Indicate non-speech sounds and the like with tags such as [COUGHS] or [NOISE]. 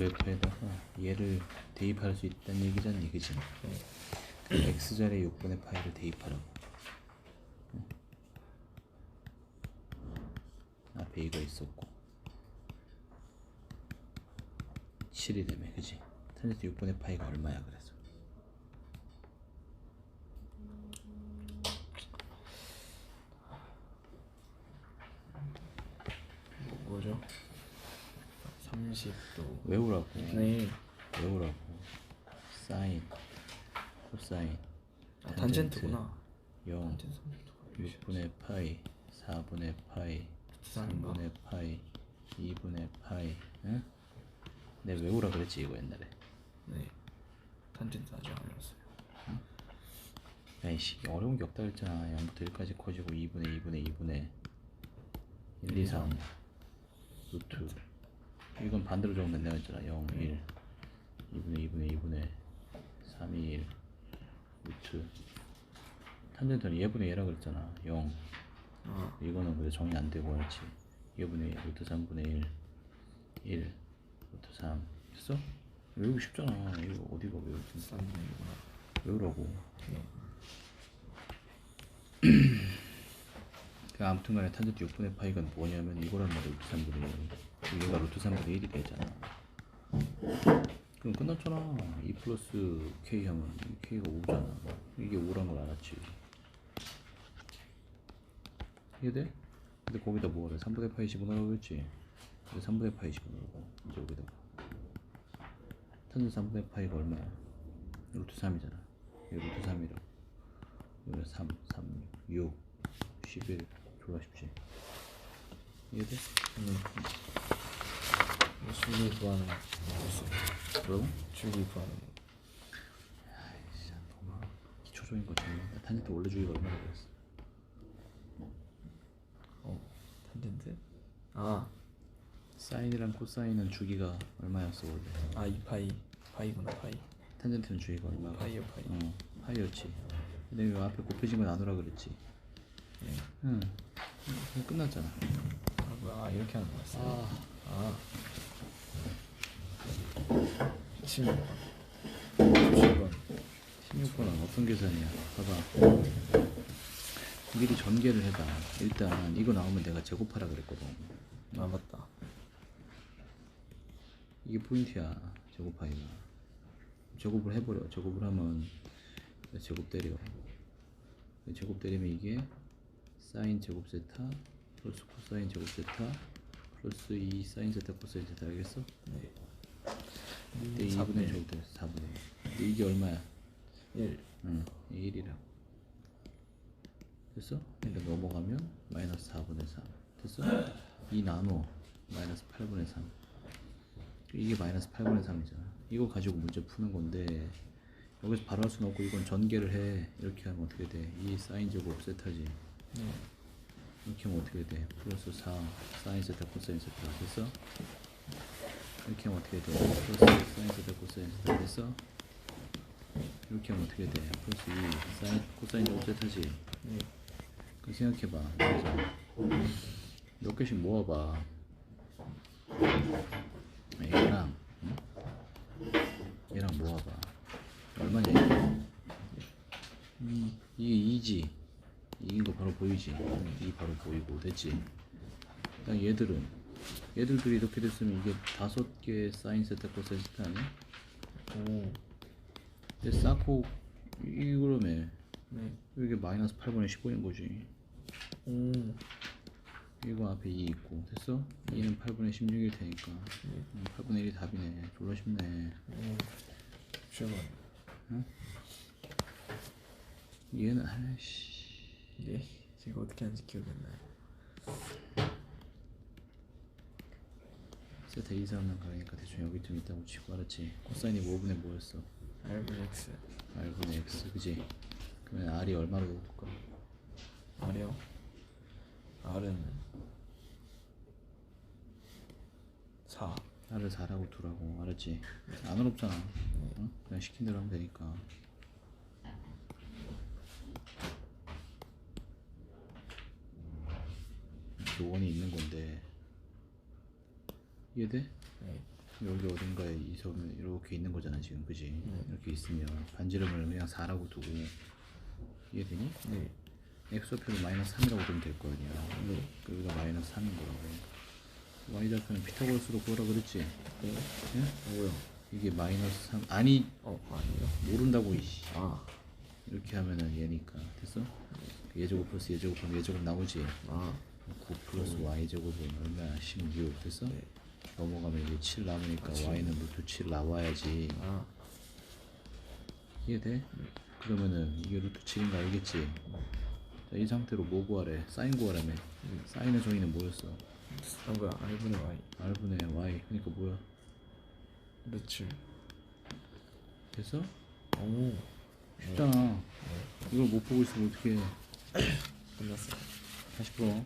그래프에다가 얘를 대입할 수 있다는? 네. 그 x절의 6분의 파이를 대입하라고. 응. 앞에 이거 있었고 7이 되면 그지? 탄젠트 6분의 파이가 얼마야 그래서 뭐죠? 30도. 외우라고. 네. 외우라고. 사인. 코사인. 아, 탄젠트구나. 0 탄젠트 30도 6분의 파이 4분의 파이 부산인가? 3분의 파이 2분의 파이 응? 내가 외우라 그랬지 이거 옛날에. 네. 탄젠트 아직 안 외웠어요. 야이씨 어려운 게 없다 그랬잖아. 0부터 1까지 커지고 2분의 2분의 2분의. 1, 2, 3 루트 이건 반대로 적으면 내가 했잖아. 0, 1 2분의 2분의 2분의 3, 2, 1 루트. 탄젠트는 얘분의 얘라 그랬잖아. 0아 이거는 근데 정리 안 되고 그렇지? 2분의 1 루트 3분의 1 1 루트 3 됐어? 외우기 쉽잖아. 이거 어디가 외우지? 3분의 1구나. 외우라고. 네. [CLEARS THROAT] 그 아무튼 간에 탄젠트 6분의 파이가 뭐냐면 이거란 말이야. 루트 3분의 1 얘가 루트 3분의 1이 되잖아. 그럼 끝났잖아. 2 플러스 k 하면 k가 5잖아. 이게 5란 걸 알았지. 이해돼? 근데 거기다 뭐래 3분의 파이 집어넣으라고 했지? 근데 3분의 파이 집어넣고. 이제 여기다가 탄젠트 3분의 파이가 얼마야? 루트 3이잖아. 이거 루트 3이라고. 여기 3, 3, 6, 11 졸라 쉽지. 이해돼? 음. 줄기 구하는 뭐라고? 줄기 구하는 거 아이씨 너무 기초적인 거 정말 탄젠트 원래 주기가 얼마나 그랬어 어? 탄젠트? 아, 사인이랑 코사인은 주기가 얼마였어 원래 아, 이 파이 파이구나 파이 탄젠트는 주기가 얼마야? 파이요 파이 어 파이였지 근데 왜 앞에 곱해진 거 나누라 그랬지 네. 응 그럼 끝났잖아 아, 뭐야 아, 이렇게 하는 거였어요? 아, 16번 17번. 16번은 어떤 계산이야? 봐봐. 미리 전개를 해봐. 일단 이거 나오면 내가 제곱하라 그랬거든. 아 맞다. 이게 포인트야 제곱하기가. 제곱을 해버려. 제곱을 하면 제곱 때려. 제곱 때리면 이게 사인 제곱 세타 플러스 코사인 제곱 세타 플러스 2 사인 세타 코사인 세타 알겠어? 네 근데 2분의 제곱 돼 4분의 근데 이게 얼마야? 1 응 1이라고 됐어? 그러니까 넘어가면 마이너스 4분의 3 됐어? 2 나눠 마이너스 8분의 3 이게 마이너스 8분의 3이잖아 이거 가지고 문제 푸는 건데 여기서 바로 할 수는 없고 이건 전개를 해 이렇게 하면 어떻게 돼? 2 사인 제곱 세타지 네. 이렇게 하면 어떻게 돼? 플러스 4 사인 세타 코사인 세타 됐어? 이렇게 하면 어떻게 돼? 플러스 사인 세타 코사인 세타 됐어? 이렇게 하면 어떻게 돼? 플러스 2 사인 코사인 세타지 네. 그 생각해봐 몇 개씩 모아봐 얘랑 응? 얘랑 모아봐 얼마냐 이게 이, 이게 2지 이긴 거 바로 보이지 이 바로 보이고 됐지 그다음 얘들은 얘들도 이렇게 됐으면 이게 다섯 개 사인 세타 코사인 세타 아니야? 오. 근데 쌓고 이거라며. 네. 이게 마이너스 8분의 15인 거지. 오. 이거 앞에 2 있고. 됐어? 2는 8분의 16일 테니까. 네. 음, 8분의 1이 답이네. 졸라 쉽네. 오. 잠깐만 얘는 아이씨. 네. 제가 어떻게 하는지 기억이 안 나요 세타 2, 3만 가니까 대충 여기쯤 있다고 치고 알았지 코사인이 5분의 뭐였어? R분 X R분의 X 그지? 그러면 R이 얼마로 볼까? R이요? R은 4 R을 4라고 두라고 알았지? 안 어렵잖아 응? 그냥 시킨 대로 하면 되니까 이렇게 원이 있는 건데 이해돼? 네. 여기 어딘가에 이 섬이 이렇게 있는 거잖아 지금 그지? 네. 이렇게 있으면 반지름을 그냥 4라고 두고 이해되니? 네. x좌표는 마이너스 3이라고 두면 될 거 아니야 네. 여기가 마이너스 3인 거라고 y좌표는 피타고라스로 구하라 그랬지? 네. 예? 뭐요? 이게 마이너스 3 아니 어 아니요. 모른다고 이씨 아. 이렇게 하면은 얘니까 됐어? 예제곱 플러스 예제곱 하면 예제곱 나오지? 아. 9 플러스 y제곱은 얼마야? 16 됐어? 네. 넘어가면 이제 7 남으니까 y는 루트 7 나와야지 아. 이해돼? 그러면은 이게 루트 7인 거 알겠지? 자, 이 상태로 뭐 구하래? 사인 구하라며 사인의 정의는 뭐였어? 아 뭐야? R분의 Y. r분의 y 그러니까 뭐야? 루츠. 됐어? 오. 쉽잖아 이걸 못 보고 있으면 어떻게 [COUGHS] 끝났어요. 다시 풀어